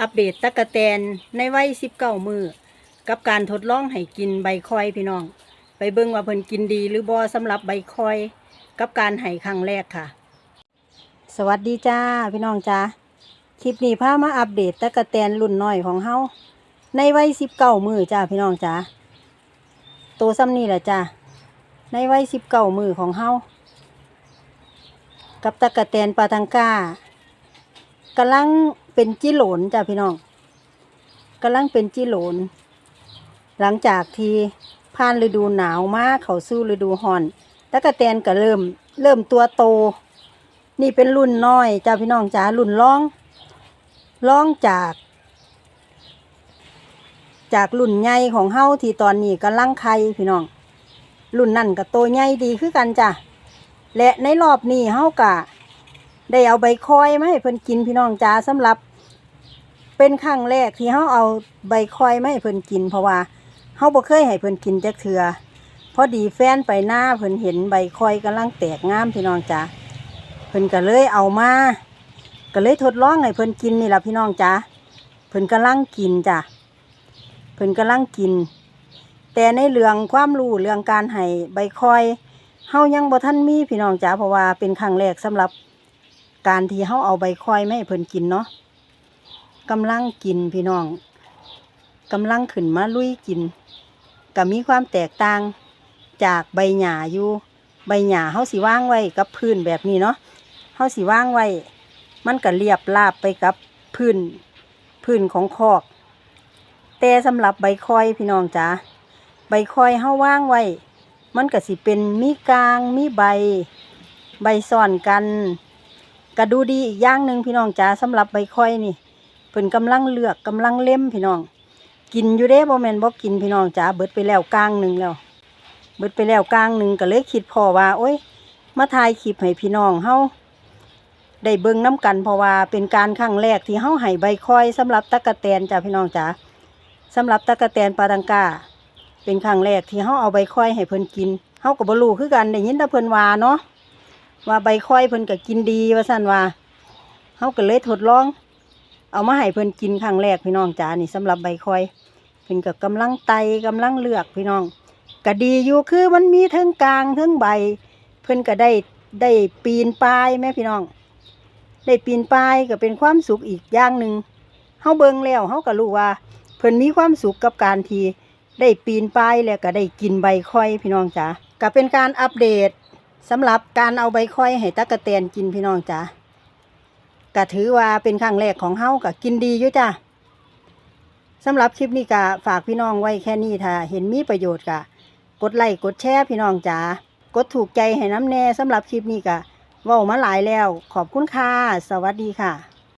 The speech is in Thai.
อัปเดตตะกะแตนในวัยสิบเก้ามือกับการทดลองให้กินใบคอยพี่น้อง ไปเบิ่งว่าเพิ่นกินดีหรือบ่สำหรับใบคอย กับการให้ครั้งแรกค่ะ สวัสดีจ้าพี่น้องจ้าคลิปนี้พามาอัปเดตตะกะแตนรุ่นน้อยของเฮาในวัยสิบเก้ามือจ้าพี่น้องจ้าโตซ้ำนี่แหละจ้าในวัยสิบเก้ามือของเฮากับตะกะแตนปาทังก้ากำลัง เป็นจิโหลนจ้าพี่น้องกำลังเป็นจิโหลน หลังจากที่ผ่านฤดูหนาวมาเขาสู่ฤดูร้อนตะกะแตนก็เริ่ม เริ่มตัวโต นี่เป็นรุ่นน้อยจ้าพี่น้องจ๋ารุ่นล่องล่องจาก จากรุ่นใหญ่ของเฮาที่ตอนนี้กำลังไข่พี่น้อง รุ่นนั่นก็โตใหญ่ดีคือกันจ้ะและในรอบนี้เฮากะได้เอาใบคอยมาให้เพิ่นกินพี่น้องจ๋าสำหรับ เป็นครั้งแรกที่เฮาเอาใบคอยมาให้เพิ่นกิน เพราะว่าเฮาบ่เคยให้เพิ่นกินจักเทื่อพอดีแฟนไปหน้าเพิ่นเห็นใบคอยกำลังแตกงามพี่น้องจ๋าเพิ่นก็เลยเอามาก็เลยทดลองให้เพิ่นกินนี่ล่ะพี่น้องจ๋าเพิ่นกำลังกินจ้ะเพิ่นกำลังกิน แต่ในเรื่องความรู้เรื่องการให้ใบคอยเฮายังบ่ทันมีพี่น้องจ๋าเพราะว่าเป็นครั้งแรกสำหรับการที่เฮาเอาใบคอยไมาให้เพิ่นกินเนาะ กำลังกินพี่น้องกำลังขึ้นมาลุยกินก็มีความแตกต่างจากใบหญ้าอยู่ใบหญ้าเฮาสิว่างไว้กับพื้นแบบนี้เนาะเฮาสิว่างไว้ มันก็เรียบราบไปกับพื้นพื้นของคอก แต่สำหรับใบคอยพี่น้องจ๋าใบคอยเฮาว่างไว้ มันก็สิเป็นมีกลางมีใบ ใบซ่อนกันก็ดูดีอีกอย่างหนึ่งพี่น้องจ๋าสำหรับใบคอยนี่ พิ่นกำลังเลือกกำลังเล่มพี่น้อง กินอยู่เด้บ่แมนบ่กินพี่น้องจ๋าเบิดไปแล้วกลางหนึ่งแล้ว เบิดไปแล้วกลางหนึ่งก็เลยคิดพอว่า โอ้ย มาถ่ายคลิปให้พี่น้องเฮาได้เบิ่งน้ำกันเพราะว่าเป็นการครั้งแรกที่เฮาให้ใบคอยสำหรับตะกะแตนจ้าพี่น้องจ๋าสำหรับตะกะแตนปาตังกาเป็นครั้งแรกที่เฮาเอาใบคอยให้เพิ่นกินเฮาก็บ่รู้คือกันได้ยินแต่เพิ่นว่าเนาะว่าใบคอยเพิ่นก็กินดีว่าสั่นว่าเฮาก็เลยทดลอง เอามาให้เพิ่นกินครั้งแรกพี่น้องจ๋านี่สำหรับใบคอยเพิ่นก็กำลังไตกำลังเลือกพี่น้องก็ดีอยู่คือมันมีทั้งกลางทั้งใบ เพิ่นก็ได้ได้ปีนปลายแม่พี่น้อง ได้ปีนปลายก็เป็นความสุขอีกอย่างหนึ่งเฮาเบิ่งแล้วเฮาก็รู้ว่า เพิ่นมีความสุขกับการทีได้ปีนปลายแล้วก็ได้กินใบคอยพี่น้องจ๋าก็เป็นการอัปเดตสำหรับการเอาใบคอยให้ตะกะแตนกินพี่น้องจ้ะ ก็ถือว่าเป็นครั้งแรกของเฮาก็กินดีอยู่จ้ะสำหรับคลิปนี้ก็ฝากพี่น้องไว้แค่นี้ถ้าเห็นมีประโยชน์ก็กดไลค์กดแชร์พี่น้องจ้ากดถูกใจให้น้ำแน่สำหรับคลิปนี้ก็ว่ามาหลายแล้ว ขอบคุณค่ะ สวัสดีค่ะ